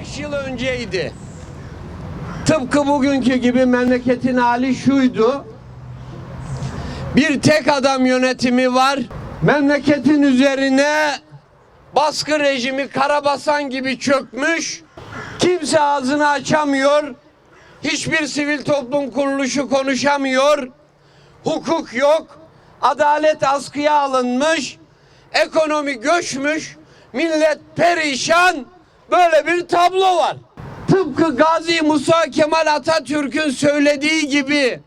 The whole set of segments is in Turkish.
5 yıl önceydi. Tıpkı bugünkü gibi memleketin hali şuydu. Bir tek adam yönetimi var. Memleketin üzerine baskı rejimi karabasan gibi çökmüş. Kimse ağzını açamıyor. Hiçbir sivil toplum kuruluşu konuşamıyor. Hukuk yok. Adalet askıya alınmış. Ekonomi göçmüş. Millet perişan. Böyle bir tablo var. Tıpkı Gazi Musa Kemal Atatürk'ün söylediği gibi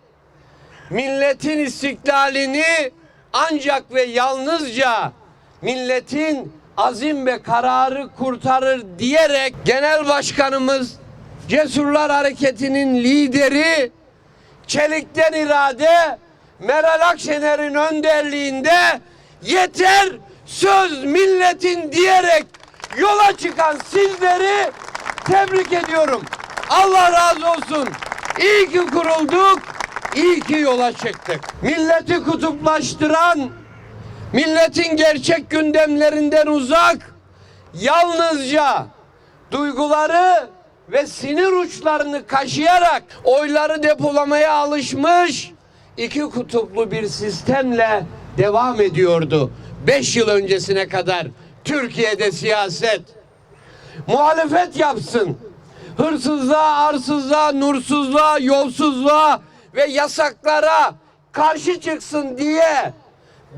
milletin istiklalini ancak ve yalnızca milletin azim ve kararı kurtarır diyerek Genel Başkanımız Cesurlar Hareketi'nin lideri Çelik'ten irade Meral Akşener'in önderliğinde yeter söz milletin diyerek yola çıkan sizleri tebrik ediyorum. Allah razı olsun. İyi ki kurulduk. iyi ki yola çıktık. Milleti kutuplaştıran, milletin gerçek gündemlerinden uzak, yalnızca duyguları ve sinir uçlarını kaşıyarak oyları depolamaya alışmış iki kutuplu bir sistemle devam ediyordu. Beş yıl öncesine kadar Türkiye'de siyaset muhalefet yapsın. Hırsızlığa, arsızlığa, nursuzluğa, yolsuzluğa ve yasaklara karşı çıksın diye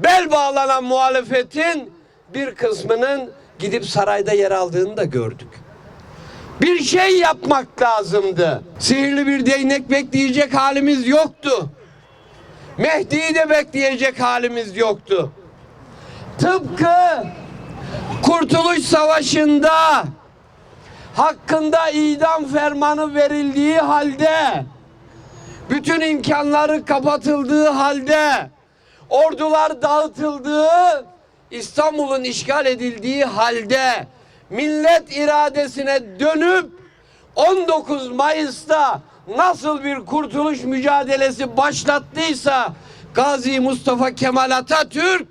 bel bağlanan muhalefetin bir kısmının gidip sarayda yer aldığını da gördük. Bir şey yapmak lazımdı. Sihirli bir değnek bekleyecek halimiz yoktu. Mehdi'yi de bekleyecek halimiz yoktu. Tıpkı Kurtuluş Savaşı'nda hakkında idam fermanı verildiği halde bütün imkanları kapatıldığı halde ordular dağıtıldığı İstanbul'un işgal edildiği halde millet iradesine dönüp 19 Mayıs'ta nasıl bir kurtuluş mücadelesi başlattıysa Gazi Mustafa Kemal Atatürk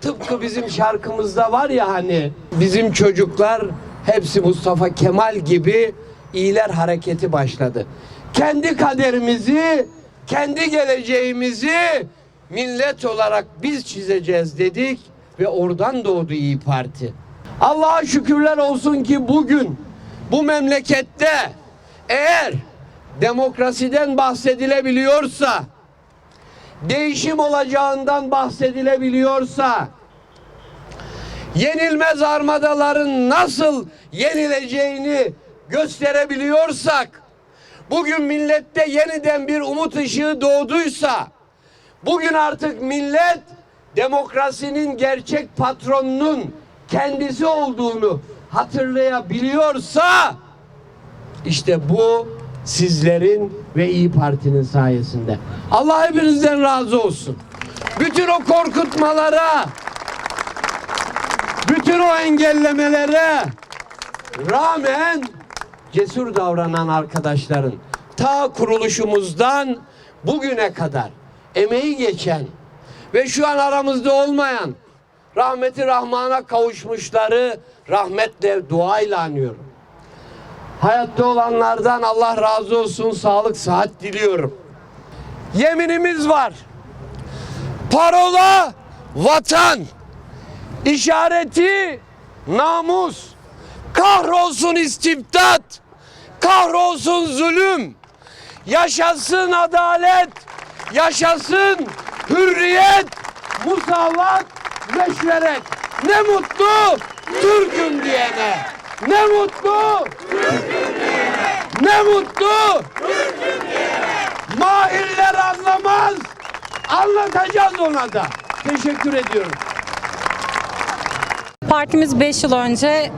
tıpkı bizim şarkımızda var ya hani bizim çocuklar hepsi Mustafa Kemal gibi iyiler hareketi başladı. Kendi kaderimizi, kendi geleceğimizi millet olarak biz çizeceğiz dedik ve oradan doğdu İyi Parti. Allah'a şükürler olsun ki bugün bu memlekette eğer demokrasiden bahsedilebiliyorsa değişim olacağından bahsedilebiliyorsa yenilmez armadaların nasıl yenileceğini gösterebiliyorsak bugün millette yeniden bir umut ışığı doğduysa bugün artık millet demokrasinin gerçek patronunun kendisi olduğunu hatırlayabiliyorsa işte bu sizlerin ve İyi Parti'nin sayesinde. Allah hepinizden razı olsun. Bütün o korkutmalara, bütün o engellemelere rağmen cesur davranan arkadaşların ta kuruluşumuzdan bugüne kadar emeği geçen ve şu an aramızda olmayan rahmeti rahmana kavuşmuşları rahmetle duayla anıyorum. Hayatta olanlardan Allah razı olsun, sağlık, sıhhat diliyorum. Yeminimiz var. Parola vatan, işareti namus, kahrolsun istibdat, kahrolsun zulüm, yaşasın adalet, yaşasın hürriyet, musavat, meşveret. Ne mutlu Türk'üm diyene. Ne mutlu ne mutlu. Mahirler anlamaz. Anlatacağız ona da. Teşekkür ediyorum. Partimiz 5 yıl önce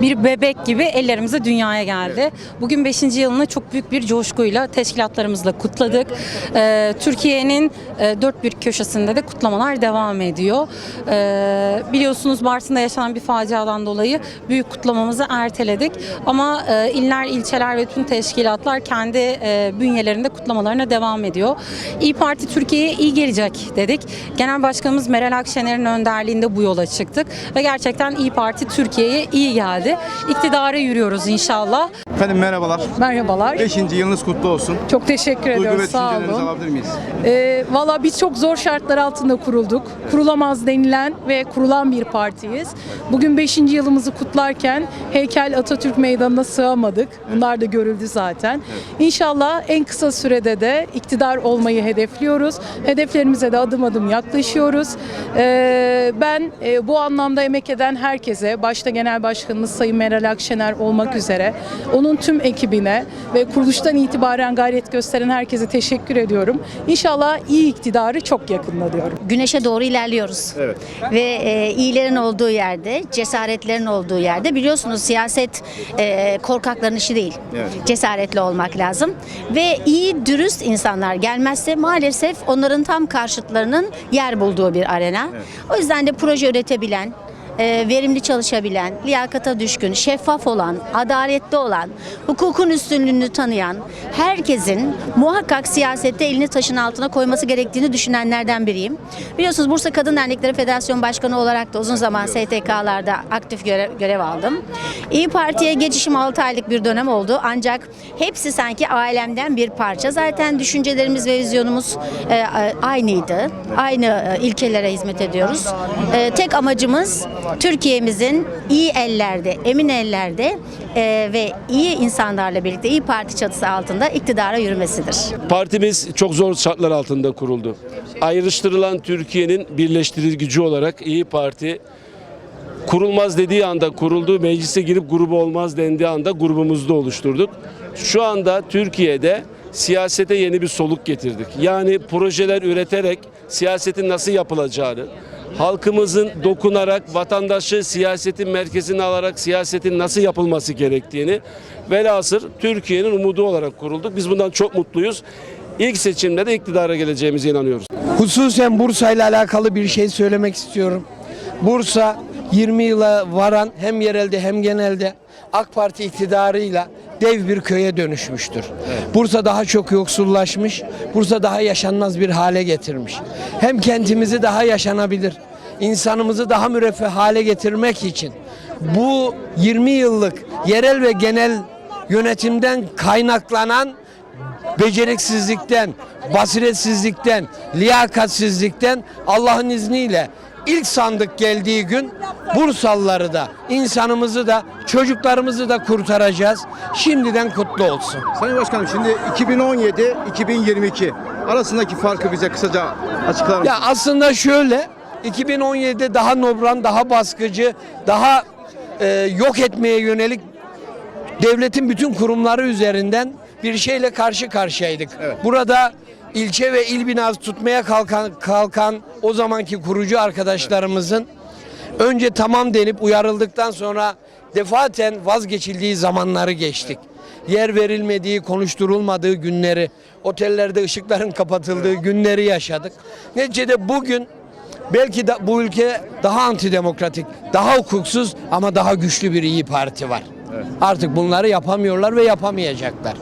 bir bebek gibi ellerimize dünyaya geldi. Bugün 5. yılını çok büyük bir coşkuyla teşkilatlarımızla kutladık. Ee, Türkiye'nin e, dört bir köşesinde de kutlamalar devam ediyor. Ee, biliyorsunuz Bartın'da yaşanan bir faciadan dolayı büyük kutlamamızı erteledik. Ama e, iller, ilçeler ve tüm teşkilatlar kendi e, bünyelerinde kutlamalarına devam ediyor. İyi Parti Türkiye'ye iyi gelecek dedik. Genel Başkanımız Meral Akşener'in önderliğinde bu yola çıktık ve gerçekten İyi Parti Türkiye'ye iyi geldi. Geldi. İktidara yürüyoruz inşallah. Efendim merhabalar. Merhabalar. 5. yılınız kutlu olsun. Çok teşekkür Duygu ediyoruz. Sağ olun. alabilir miyiz? Ee, Valla biz çok zor şartlar altında kurulduk. Kurulamaz denilen ve kurulan bir partiyiz. Bugün 5. yılımızı kutlarken heykel Atatürk Meydanı'na sığamadık. Bunlar da görüldü zaten. İnşallah en kısa sürede de iktidar olmayı hedefliyoruz. Hedeflerimize de adım adım yaklaşıyoruz. Ee, ben e, bu anlamda emek eden herkese, başta Genel Başkanımız Sayın Meral Akşener olmak üzere, onun tüm ekibine ve kuruluştan itibaren gayret gösteren herkese teşekkür ediyorum. İnşallah iyi iktidarı çok yakında diyorum. güneşe doğru ilerliyoruz. Evet. Ve e, iyilerin olduğu yerde, cesaretlerin olduğu yerde biliyorsunuz siyaset e, korkakların işi değil. Evet. Cesaretli olmak lazım. Ve iyi, dürüst insanlar gelmezse maalesef onların tam karşıtlarının yer bulduğu bir arena. O yüzden de proje üretebilen, e, verimli çalışabilen, liyakata düşkün, şeffaf olan, adaletli olan, hukukun üstünlüğünü tanıyan, herkesin muhakkak siyasette elini taşın altına koyması gerektiğini düşünenlerden biriyim. Biliyorsunuz Bursa Kadın Dernekleri Federasyon Başkanı olarak da uzun zaman STK'larda aktif görev, görev aldım. İyi Parti'ye geçişim 6 aylık bir dönem oldu ancak hepsi sanki ailemden bir parça. Zaten düşüncelerimiz ve vizyonumuz e, aynıydı. Aynı e, ilkelere hizmet ediyoruz. Tek amacımız Türkiye'mizin iyi ellerde, emin ellerde e, ve iyi insanlarla birlikte iyi Parti çatısı altında iktidara yürümesidir. Partimiz çok zor şartlar altında kuruldu. Ayrıştırılan Türkiye'nin birleştirici gücü olarak İyi Parti kurulmaz dediği anda kuruldu, meclise girip grubu olmaz dendiği anda grubumuzda oluşturduk. Şu anda Türkiye'de siyasete yeni bir soluk getirdik. Yani projeler üreterek siyasetin nasıl yapılacağını, halkımızın dokunarak vatandaşı siyasetin merkezine alarak siyasetin nasıl yapılması gerektiğini velhasır Türkiye'nin umudu olarak kurulduk. Biz bundan çok mutluyuz. İlk seçimde de iktidara geleceğimize inanıyoruz. Hususen Bursa ile alakalı bir şey söylemek istiyorum. Bursa 20 yıla varan hem yerelde hem genelde AK Parti iktidarıyla dev bir köye dönüşmüştür. Bursa daha çok yoksullaşmış, Bursa daha yaşanmaz bir hale getirmiş. Hem kentimizi daha yaşanabilir, insanımızı daha müreffeh hale getirmek için bu 20 yıllık yerel ve genel yönetimden kaynaklanan beceriksizlikten, basiretsizlikten, liyakatsizlikten Allah'ın izniyle ilk sandık geldiği gün Bursalıları da, insanımızı da, çocuklarımızı da kurtaracağız. Şimdiden kutlu olsun. Sayın Başkanım şimdi 2017-2022 arasındaki farkı bize kısaca açıklar mısınız? Ya aslında şöyle 2017'de daha nobran, daha baskıcı, daha e, yok etmeye yönelik devletin bütün kurumları üzerinden bir şeyle karşı karşıyaydık. Burada ilçe ve il binası tutmaya kalkan, kalkan o zamanki kurucu arkadaşlarımızın önce tamam denip uyarıldıktan sonra defaten vazgeçildiği zamanları geçtik. Yer verilmediği, konuşturulmadığı günleri, otellerde ışıkların kapatıldığı günleri yaşadık. Neticede bugün belki de bu ülke daha antidemokratik, daha hukuksuz ama daha güçlü bir iyi parti var. Artık bunları yapamıyorlar ve yapamayacaklar.